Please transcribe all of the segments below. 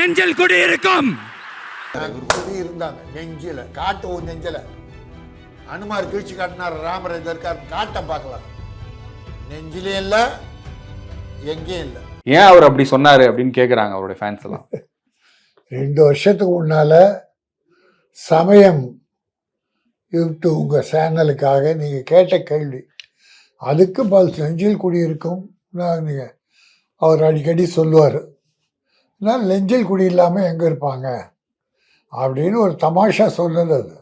நெஞ்சில் குடியிருக்கும் குடி இருந்தாங்க நெஞ்சில. காட்டு ஒரு நெஞ்சில. அனுமார் கீழ்ச்சி காட்டினார் ராமர் இருக்கார் காட்ட பார்க்கலாம் நெஞ்சிலையும் இல்லை எங்கேயும் இல்லை. ஏன் அவர் அப்படி சொன்னாரு அப்படின்னு கேக்குறாங்க அவருடைய ஃபேன்ஸ் எல்லாம். ரெண்டு வருஷத்துக்கு முன்னால சமயம் யூடியூப் உங்கள் சேனலுக்காக நீங்கள் கேட்ட கேள்வி அதுக்கு பல் நெஞ்சில் குடியிருக்கும் நீங்கள் அவர் அடிக்கடி சொல்லுவார். நான் நெஞ்சில் குடி இல்லாமல் எங்கே இருப்பாங்க? அப்படின்னு ஒரு தமாஷா சொன்னது அது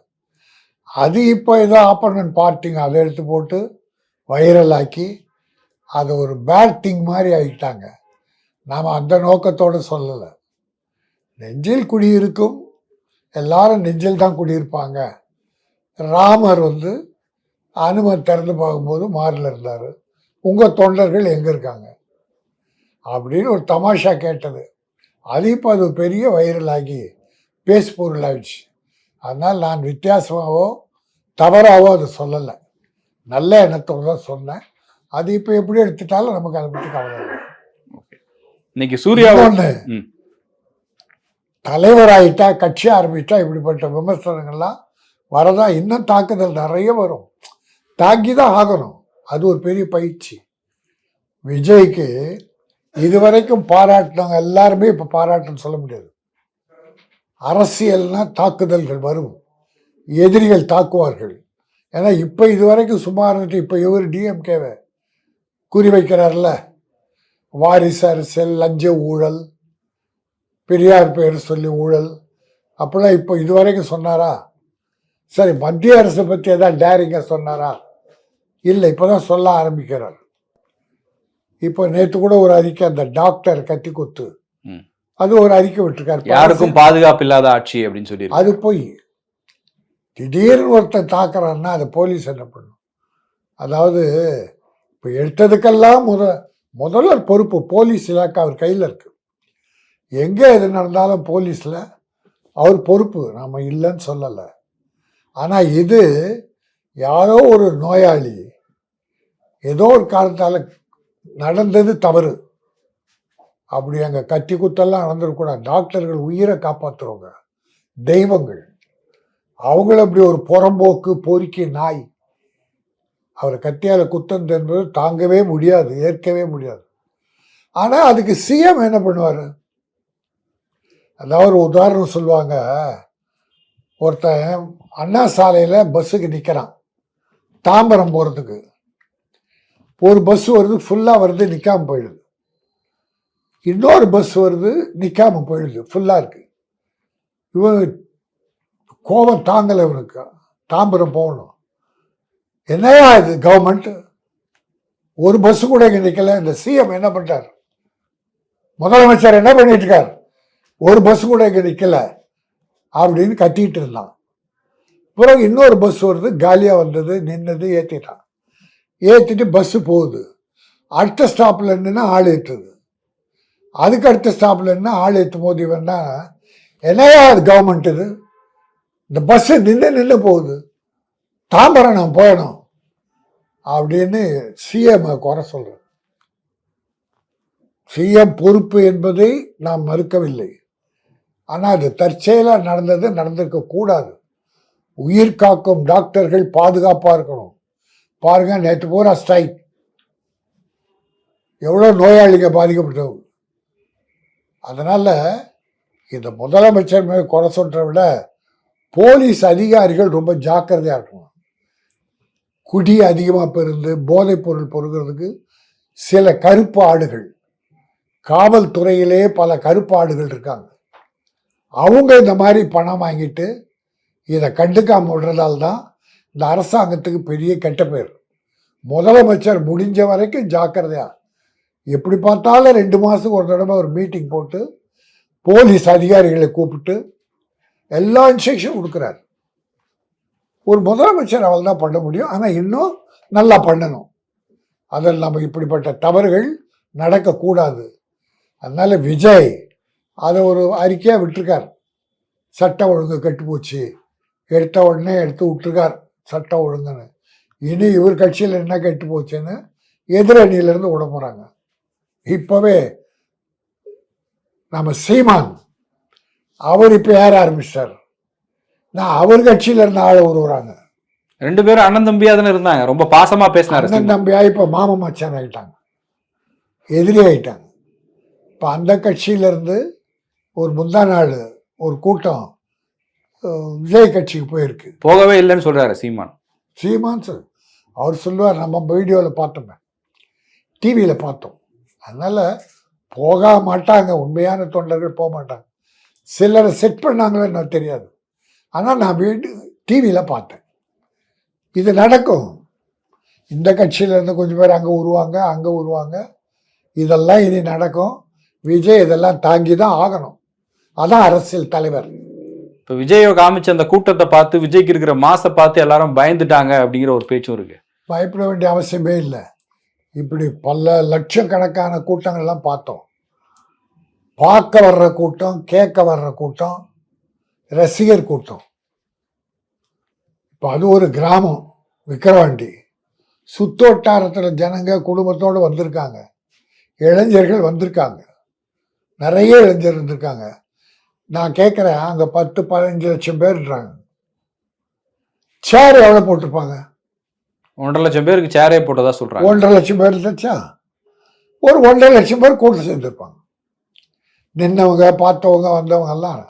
அது இப்போ ஏதோ ஆப்பர்னன் பார்ட்டிங்க அதை எடுத்து போட்டு வைரல் ஆக்கி அதை ஒரு பேட் திங் மாதிரி ஆகிட்டாங்க நாம் அந்த நோக்கத்தோடு சொல்லலை. நெஞ்சில் குடியிருக்கும் எல்லாரும் நெஞ்சில் தான் குடியிருப்பாங்க ராமர் வந்து அனுமன் திறந்து பார்க்கும்போது மாறில் இருந்தார். உங்கள் தொண்டர்கள் எங்கே இருக்காங்க? அப்படின்னு ஒரு தமாஷா கேட்டது. அது இப்போ அது பெரிய வைரலாகி பேஸ் பொருளாகிடுச்சு அதனால் நான் வித்தியாசமாகவோ தவறாவோ அதை சொல்லலை. நல்ல எண்ணத்தோடு தான் சொன்னேன். அது இப்போ எப்படி எடுத்துட்டாலும் நமக்கு அதை பற்றி கவலை இல்லை. இன்னைக்கு சூர்யா இன்னொன்னு, ம். தலைவராயிட்டா கட்சி ஆரம்பிட்டா இப்படிப்பட்ட விமர்சனங்கள்லாம் வரதா இன்னும் தாக்குதல் நிறைய வரும். தாக்கி தான் ஆகணும். அது ஒரு பெரிய பயிற்சி. விஜய்க்கு இதுவரைக்கும் பாராட்டினவங்க எல்லாருமே இப்போ பாராட்டுன்னு சொல்ல முடியாது. அரசியல்னா தாக்குதல்கள் வரும். எதிரிகள் தாக்குவார்கள். ஏன்னா இப்போ இதுவரைக்கும் சும்மா இருந்துட்டு இப்போ இவர் டிஎம்கேவை குறிவைக்கிறார்ல வாரிசு அரசியல் லஞ்ச ஊழல் பெரியார் பேர் சொல்லி ஊழல். அப்படிலாம் இப்போ இதுவரைக்கும் சொன்னாரா? சரி மத்திய அரசை பற்றி எதாவது டேரிங்காக சொன்னாரா? இல்லை இப்போ தான் சொல்ல ஆரம்பிக்கிறார். இப்போ நேற்று கூட ஒரு அறிக்கை அந்த டாக்டர் கத்தி குத்து. அது ஒரு அறிக்கை விட்டுருக்காரு. யாருக்கும் பாதுகாப்பு இல்லாத ஆட்சி அப்படின்னு சொல்லி அது போய் திடீர்னு ஒருத்தன் தாக்குறான்னா அது போலீஸ் என்ன பண்ணும்? அதாவது இப்போ எடுத்ததுக்கெல்லாம் முத முதல்ல பொறுப்பு போலீஸ் இலாக்கா அவர் கையில் இருக்கு. எங்கே எது நடந்தாலும் போலீஸில் அவர் பொறுப்பு. நாம் இல்லைன்னு சொல்லலை. ஆனால் இது யாரோ ஒரு நோயாளி ஏதோ ஒரு காரணத்தால் நடந்தது தவறு. அப்படி அங்கே கத்தி குத்தெல்லாம் நடந்துடக்கூடாது டாக்டர்கள் உயிரை காப்பாற்றுறவங்க தெய்வங்கள். அவங்கள அப்படி ஒரு புறம்போக்கு பொறுக்கி நாய். அவரை கத்தியால் குத்தம் என்பது தாங்கவே முடியாது ஏற்கவே முடியாது. ஆனால் அதுக்கு சிஎம் என்ன பண்ணுவார்? அதாவது ஒரு உதாரணம் சொல்லுவாங்க. ஒருத்தன் அண்ணா சாலையில் பஸ்ஸுக்கு நிற்கிறான் தாம்பரம் போகிறதுக்கு ஒரு பஸ் வருது ஃபுல்லாக வருது நிற்காமல் போயிடுது. இன்னொரு பஸ் வருது நிற்காம போயிடுது ஃபுல்லாக இருக்குது இவன் கோபம் தாங்கலை இவனுக்கு. தாம்பரம் போகணும். என்னையா இது கவர்மெண்ட் ஒரு பஸ் கூட இங்கே நிற்கல இந்த சிஎம் என்ன பண்ணிட்டார் முதலமைச்சர் என்ன பண்ணிட்டு இருக்கார்? ஒரு பஸ் கூட இங்கே நிற்கல அப்படின்னு கத்திட்டு இருந்தான். பிறகு இன்னொரு பஸ் வருது காலியாக வந்தது நின்னது ஏற்றிட்டான் ஏற்றிட்டு பஸ்ஸு போகுது. அடுத்த ஸ்டாப்பில் இருந்துன்னா ஆள் ஏற்றுது அதுக்கு அடுத்த ஸ்டாப்பில் நின்று ஆள் ஏற்றும் போது இவன்னா என்னையா அது கவர்மெண்ட் இது? இந்த பஸ்ஸு நின்று நின்று போகுது. தாம்பரம் நான் போயணும் அப்படின்னு சிஎம் குறை சொல்கிறேன் சிஎம் பொறுப்பு என்பதை நாம் மறுக்கவில்லை. ஆனால் அது தற்செயலாக நடந்தது நடந்திருக்க கூடாது உயிர் காக்கும் டாக்டர்கள் பாதுகாப்பாக இருக்கணும். பாருங்க நேற்று பூரா ஸ்ட்ரைக் எவ்வளோ நோயாளிங்க பாதிக்கப்பட்டவங்க அதனால் இந்த முதலமைச்சர் மேல் குறை சொல்கிறத விட போலீஸ் அதிகாரிகள் ரொம்ப ஜாக்கிரதையாக இருக்கணும். குடி அதிகமாக பெருந்து போதைப் பொருள் பொருகிறதுக்கு சில கருப்பு ஆடுகள். காவல்துறையிலே பல கருப்பு ஆடுகள் இருக்காங்க. அவங்க இந்த மாதிரி பணம் வாங்கிட்டு இதை கண்டுக்காமல் விடுறதால்தான் இந்த அரசாங்கத்துக்கு பெரிய கெட்ட பேர். முதலமைச்சர் முடிஞ்ச வரைக்கும் ஜாக்கிரதையா. எப்படி பார்த்தாலும் ரெண்டு மாதத்துக்கு ஒரு தடவை ஒரு மீட்டிங் போட்டு போலீஸ் அதிகாரிகளை கூப்பிட்டு எல்லா இன்ஸ்ட்ரக்ஷன் கொடுக்குறாரு. ஒரு முதலமைச்சர் அவள் தான் பண்ண முடியும். ஆனால் இன்னும் நல்லா பண்ணணும். அதில் நம்ம இப்படிப்பட்ட தவறுகள் நடக்கக்கூடாது. அதனால் விஜய் அதை ஒரு அறிக்கையாக விட்டுருக்கார். சட்டம் ஒழுங்கு கெட்டுப்போச்சு. எடுத்த உடனே எடுத்து விட்டுருக்கார். சட்டம் ஒழுங்குன்னு. இனி இவர் கட்சியில் என்ன கெட்டு போச்சுன்னு எதிரணியிலேருந்து விட போகிறாங்க இப்போவே நம்ம சீமான் அவர் இப்போ ஏற ஆரம்பிச்சிட்டார் நான் அவர் கட்சியில இருந்த ஆளை உருவுறாங்க. ரெண்டு பேரும் அண்ணன் தம்பியா தானே இருந்தாங்க. ரொம்ப பாசமா பேசினாரு அண்ணன் சீமான். தம்பியா இப்போ மாமா மச்சான் ஆயிட்டாங்க. எதிரி ஆயிட்டாங்க. இப்போ அந்த கட்சியில இருந்து ஒரு முந்தா நாள் ஒரு கூட்டம் விஜய் கட்சிக்கு போயிருக்கு. போகவே இல்லைன்னு சொல்றாரு சீமான். சீமான் சார் அவர் சொல்லுவார் நம்ம வீடியோவில் பார்த்தோமே டிவியில் பார்த்தோம். அதனால் போக மாட்டாங்க உண்மையான தொண்டர்கள் போக மாட்டாங்க. சிலரை செட் பண்ணாங்களோ எனக்கு தெரியாது. ஆனால் நான் வீடு டிவியில் பார்த்தேன். இது நடக்கும். இந்த கட்சியிலேருந்து கொஞ்சம் பேர் அங்கே உருவாங்க அங்கே உருவாங்க இதெல்லாம் இனி நடக்கும். விஜய் இதெல்லாம் தாங்கி தான் ஆகணும். அதான் அரசியல் தலைவர். இப்போ விஜயை காமிச்ச அந்த கூட்டத்தை பார்த்து விஜய்க்கு இருக்கிற மாசை பார்த்து எல்லாரும் பயந்துட்டாங்க அப்படிங்கிற ஒரு பேச்சும் இருக்கு. பயப்பட வேண்டிய அவசியமே இல்லை. இப்படி பல லட்சக்கணக்கான கூட்டங்கள்லாம் பார்த்தோம். பார்க்க வர்ற கூட்டம் கேட்க வர்ற கூட்டம் ரசிகர் கூட்டம். இப்போ அது ஒரு கிராமம் விக்கிரவாண்டி. சுத்தோட்டாரத்தில் ஜனங்க குடும்பத்தோடு வந்திருக்காங்க. இளைஞர்கள் வந்திருக்காங்க. நிறைய இளைஞர் இருந்திருக்காங்க நான் கேட்குறேன் அங்கே பத்து பதினஞ்சு லட்சம் பேர்ன்றாங்க. சேர் எவ்வளோ போட்டிருப்பாங்க? ஒன்றரை லட்சம் பேருக்கு சேரே போட்டதா சொல்றாங்க. ஒன்றரை லட்சம் பேர் இருந்துச்சா? ஒரு ஒன்றரை லட்சம் பேர் கூட்டம் சேர்ந்துருப்பாங்க. நின்னவங்க பார்த்தவங்க வந்தவங்க எல்லாம்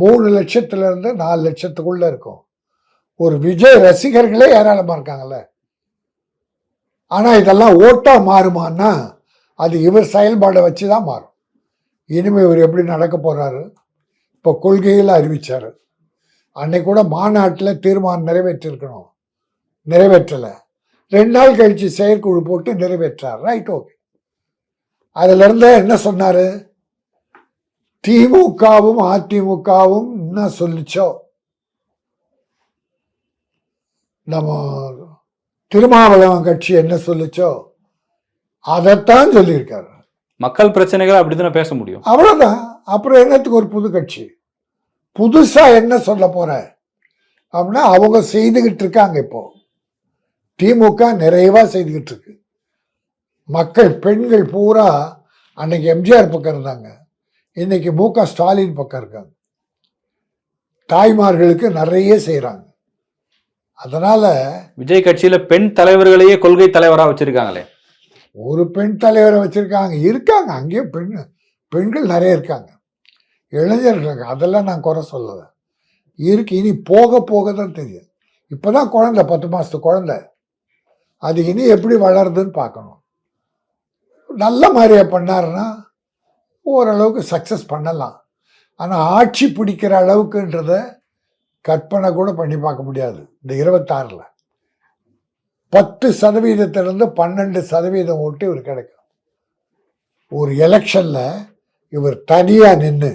மூணு லட்சத்துல இருந்து நாலு லட்சத்துக்குள்ள இருக்கும். ஒரு விஜய் ரசிகர்களே ஏராளமா இருக்காங்கல்ல. ஆனா இதெல்லாம் ஓட்டா மாறுமான்னா அது இவர் செயல்பாடை வச்சு தான் மாறும். இனிமே இவர் எப்படி நடக்க போறாரு? இப்போ கொள்கையில் அறிவிச்சாரு. அன்னைக்கு கூட மாநாட்டில் தீர்மானம் நிறைவேற்றிருக்கணும். நிறைவேற்றலை. ரெண்டு நாள் கழிச்சு செயற்குழு போட்டு நிறைவேற்றார். Right okay. அதுல இருந்து என்ன சொன்னாரு? திமுகவும் அதிமுகவும் என்ன சொல்லிச்சோ? நம்ம திருமாவளவன் கட்சி என்ன சொல்லிச்சோ? அதைத்தான் சொல்லியிருக்காரு. மக்கள் பிரச்சனைகளை அப்படித்தானே பேச முடியும்? அவ்வளவுதான். அப்புறம் என்னத்துக்கு ஒரு புது கட்சி? புதுசா என்ன சொல்ல போற? அப்படின்னா அவங்க செய்துகிட்டு இருக்காங்க இப்போ. திமுக நிறைவா செய்துகிட்டு இருக்கு. மக்கள் பெண்கள் பூரா அன்னைக்கு எம்ஜிஆர் பக்கம் இருந்தாங்க. இன்னைக்கு மு க ஸ்டாலின் பக்கம் இருக்காங்க. தாய்மார்களுக்கு நிறைய செய்றாங்க. அதனால விஜய் கட்சியில பெண் தலைவர்களையே கொள்கை தலைவரா வச்சிருக்காங்களே. ஒரு பெண் தலைவரை வச்சிருக்காங்க. இருக்காங்க. அங்கேயும் பெண் பெண்கள் நிறைய இருக்காங்க. இளைஞர்கள் இருக்காங்க அதெல்லாம் நான் குறை சொல்லலை. இருக்கு இனி போக போக தான் தெரியும். இப்போதான் குழந்தை பத்து மாதத்து குழந்தை. அது இனி எப்படி வளருதுன்னு பார்க்கணும். நல்ல மாதிரியா பண்ணாருன்னா ஓரளவுக்கு சக்ஸஸ் பண்ணலாம். ஆனால் ஆட்சி பிடிக்கிற அளவுக்குன்றத கற்பனை கூட பண்ணி பார்க்க முடியாது. இந்த இருபத்தாறில். பத்து சதவீதத்திலிருந்து பன்னெண்டு சதவீதம் ஓட்டு இவர் கிடைக்கும். ஒரு எலெக்ஷனில் இவர் தனியாக நின்று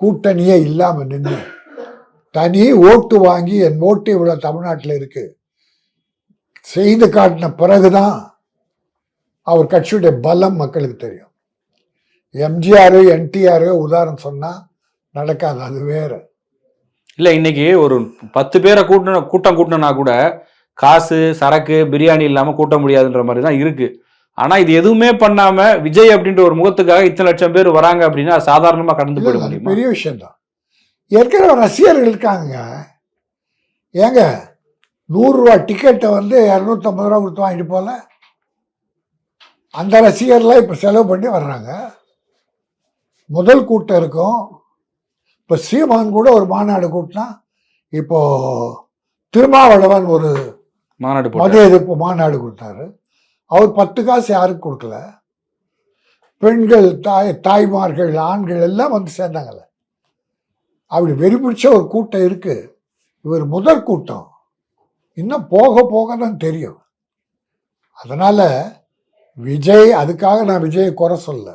கூட்டணியே இல்லாமல் நின்று தனி ஓட்டு வாங்கி என் ஓட்டு இவ்வளோ தமிழ்நாட்டில் இருக்கு. செய்து காட்டின பிறகுதான் அவர் கட்சியுடைய பலம் மக்களுக்கு தெரியும். எம்ஜிஆர் என்டிஆர் உதாரணம் சொன்னால் நடக்காது அது வேற. இல்லை இன்னைக்கு ஒரு பத்து பேரை கூட்டணும் கூட்டம் கூட்டணும்னா கூட காசு சரக்கு பிரியாணி இல்லாமல் கூட்ட முடியாதுன்ற மாதிரி தான் இருக்குது ஆனா இது எதுவுமே பண்ணாம விஜய் அப்படின்ற ஒரு முகத்துக்காக இத்தனை லட்சம் பேர் வராங்க அப்படின்னா அது சாதாரணமா கடந்து போயிட முடியுமா? பெரிய விஷயம்தான். ஏற்கனவே ரசிகர்கள் இருக்காங்க ஏங்க நூறுரூவா டிக்கெட்டை வந்து இரநூத்தம்பது ரூபா கொடுத்து வாங்கிட்டு போல. அந்த ரசிகர்லாம் இப்போ செலவு பண்ணி வர்றாங்க. முதல் கூட்டம் இருக்கும். இப்போ சீமான் கூட ஒரு மாநாடு கூட்டினா இப்போ திருமாவளவன் ஒரு மாநாடு மத எதிர்ப்பு மாநாடு கொடுத்தாரு. அவர் பத்து காசு யாருக்கும் கொடுக்கல. பெண்கள் தாய் தாய்மார்கள் ஆண்கள் எல்லாம் வந்து சேர்ந்தாங்கல்ல. அப்படி வெறி பிடிச்ச ஒரு கூட்டம் இருக்குது இவர் முதற் கூட்டம். இன்னும் போக போக தான் தெரியும். அதனால் விஜய் அதுக்காக நான் விஜயை குறை சொல்ல.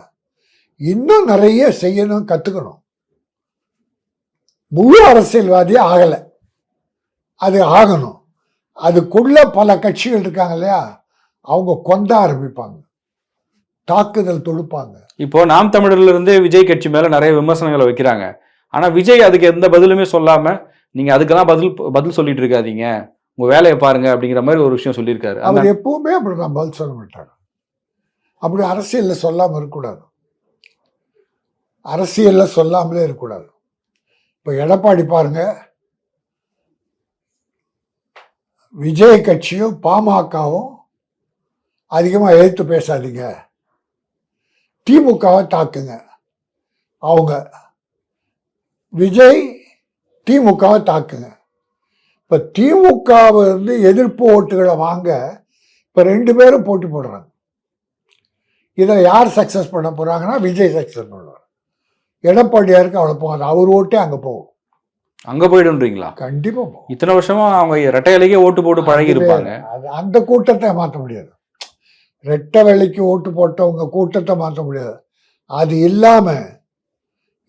இன்னும் நிறைய செய்யணும் கற்றுக்கணும் முழு அரசியல்வாதி ஆகலை. அது ஆகணும். அதுக்குள்ள பல கட்சிகள் இருக்காங்க இல்லையா? அவங்க கொந்த ஆரம்பிப்பாங்க. தாக்குதல் தொடுப்பாங்க. இப்போ நாம் தமிழர்ல இருந்தே விஜய் கட்சி மேல நிறைய விமர்சனங்களை வைக்கிறாங்க. ஆனா விஜய் அதுக்கு எந்த பதிலுமே சொல்லாம நீங்க அதுக்கெல்லாம் பதில் பதில் சொல்லிட்டு இருக்காதீங்க. உங்க வேலையை பாருங்க அப்படிங்கிற மாதிரி ஒரு விஷயம் சொல்லியிருக்காரு. அவர் எப்பவுமே அப்படிதான் பதில் சொல்ல மாட்டார் அப்படி அரசியல்ல சொல்லாம இருக்கக்கூடாது. அரசியல்ல சொல்லாமலே இருக்கக்கூடாது. இப்போ எடப்பாடி பாருங்க. விஜய் கட்சியும் பாமகவும் அதிகமாக எதிர்த்து பேசாதீங்க. திமுகவை தாக்குங்க. அவங்க விஜய் திமுகவை தாக்குங்க. இப்போ திமுகவை வந்து எதிர்ப்பு ஓட்டுகளை வாங்க இப்போ ரெண்டு பேரும் போட்டி போடுறாங்க. இதில் யார் சக்ஸஸ் பண்ண போகிறாங்கன்னா விஜய் சக்ஸஸ் பண்ணுவார். எடப்பாடியாருக்கு அவ்வளோ போகாது. அவர் ஓட்டே அங்கே போகும். அங்க போயிடுன்றீங்களா கண்டிப்பாக போகும். இத்தனை வருஷமா அவங்க ரெட்டை இலைக்கே ஓட்டு போட்டு பழகி இருப்பாங்க அது அந்த கூட்டத்தை மாற்ற முடியாது. ரெட்டை வேலைக்கு ஓட்டு போட்டவங்க கூட்டத்தை மாற்ற முடியாது. அது இல்லாமல்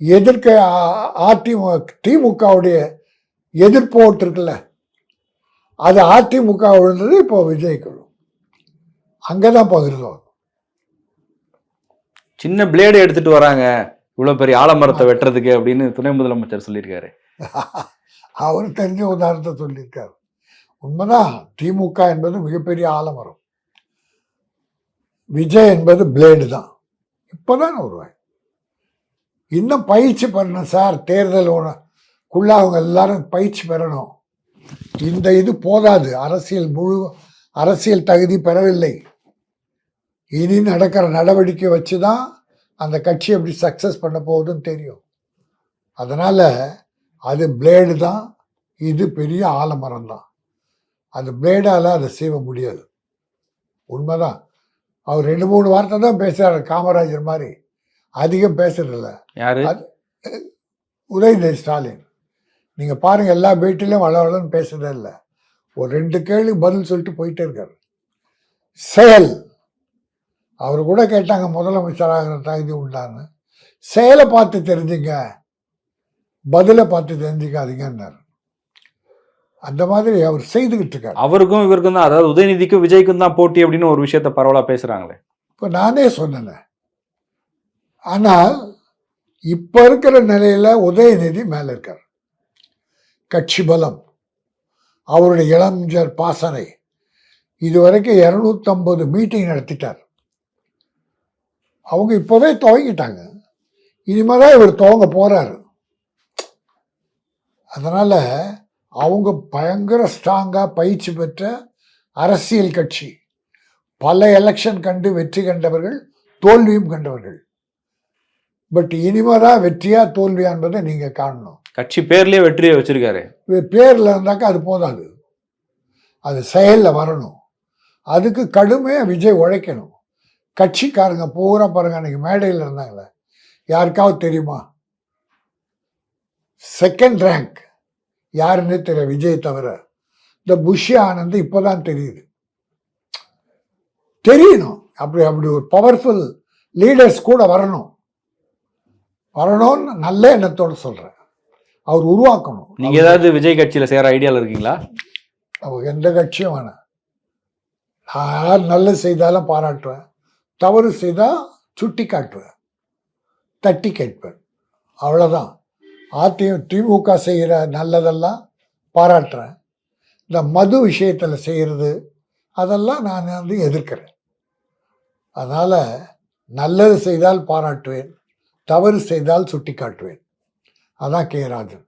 எதிர்க்க அதிமுக திமுகவுடைய எதிர்ப்பு ஓட்டு இருக்குல்ல அது அதிமுக விழுந்தது இப்போ விஜய்க்கு அங்கே தான் பகிர்ந்தோம் சின்ன பிளேடு எடுத்துட்டு வராங்க. இவ்வளவு பெரிய ஆலமரத்தை வெட்டுறதுக்கு அப்படின்னு துணை முதலமைச்சர் சொல்லியிருக்காரு. அவர் தெரிஞ்ச உதாரணத்தை சொல்லியிருக்காரு. உண்மைதான் திமுக என்பது மிகப்பெரிய ஆலமரம். விஜய் என்பது பிளேடு தான். இப்போதான் வருவேன். இன்னும் பயிற்சி பண்ணணும் சார். தேர்தல் குள்ள அவங்க எல்லாரும் பயிற்சி பெறணும். இந்த இது போதாது. அரசியல் முழு அரசியல் தகுதி பெறவில்லை. இனி நடக்கிற நடவடிக்கை வச்சு தான் அந்த கட்சி எப்படி சக்ஸஸ் பண்ண போகுதுன்னு தெரியும். அதனால் அது பிளேடு தான். இது பெரிய ஆலமரம் தான். அந்த பிளேடால் அதை செய்ய முடியாது. உண்மைதான். அவர் ரெண்டு மூணு வார்த்தை தான் பேசுகிறார் காமராஜர் மாதிரி. அதிகம் பேசுறதில்ல. யாரு? உதயநிதி ஸ்டாலின். நீங்கள் பாருங்கள் எல்லா பேட்டிலையும் வளவளன்னு பேசுறதே இல்லை. ஒரு ரெண்டு கேள்வி பதில் சொல்லிட்டு போயிட்டே இருக்காரு. செயல். அவர் கூட கேட்டாங்க முதலமைச்சராகிற தகுதி உண்டான்னு. செயலை பார்த்து தெரிஞ்சுங்க. பதிலை பார்த்து தெரிஞ்சுக்காதீங்கன்னாரு. அந்த மாதிரி அவர் செய்துகிட்டு இருக்காரு. அவருக்கும் இவருக்கும் தான் அதாவது உதயநிதிக்கும் விஜய்க்கும் தான் போட்டி அப்படின்னு ஒரு விஷயத்த பரவலா பேசுறாங்களே. இப்போ நானே சொன்னேன். ஆனால் இப்போ இருக்கிற நிலையில உதயநிதி மேலே இருக்கார். கட்சி பலம் அவருடைய இளஞ்சர் பாசறை. இதுவரைக்கும் இரநூத்தம்பது மீட்டிங் நடத்திட்டார். அவங்க இப்போவே துவங்கிட்டாங்க. இனிமேல் தான் இவர் துவங்க போறாரு. அதனால அவங்க பயங்கர ஸ்ட்ராங்காக பயிற்சி பெற்ற அரசியல் கட்சி. பல எலெக்ஷன் கண்டு வெற்றி கண்டவர்கள் தோல்வியும் கண்டவர்கள். பட் இனிமேதான் வெற்றியா தோல்வியா என்பதை நீங்க காணணும். கட்சி பேர்லயே வெற்றியை வச்சிருக்காரு. பேர்ல இருந்தாக்கா அது போதாது. அது செயல்ல வரணும். அதுக்கு கடுமையா விஜய் உழைக்கணும். கட்சிக்காரங்க பூரா பாருங்க அன்னைக்கு மேடையில் இருந்தாங்களே. யாருக்காவது தெரியுமா? செகண்ட் ரேங்க் யாருன்னே தெரியல விஜய் தவிர. இந்த புஷி ஆனந்த் இப்போதான் தெரியுது. தெரியணும். அப்படி அப்படி ஒரு பவர்ஃபுல் லீடர்ஸ் கூட வரணும். வரணும்னு நல்ல எண்ணத்தோட சொல்றேன். அவர் உருவாக்கணும். நீங்க ஏதாவது விஜய் கட்சியில சேர ஐடியால இருக்கீங்களா? அவர் எந்த கட்சியும் வேணாம். நான் யார் நல்லது செய்தாலும் பாராட்டுவேன். தவறு செய்தால் சுட்டி காட்டுவேன் தட்டி கேட்பேன். அவ்வளோதான் அதி திமுக செய்கிற நல்லதெல்லாம் பாராட்டுறேன். இந்த மது விஷயத்தில் செய்கிறது அதெல்லாம் நான் வந்து எதிர்க்கிறேன். அதனால் நல்லது செய்தால் பாராட்டுவேன் தவறு செய்தால் சுட்டி காட்டுவேன் அதான் கே ராஜன்.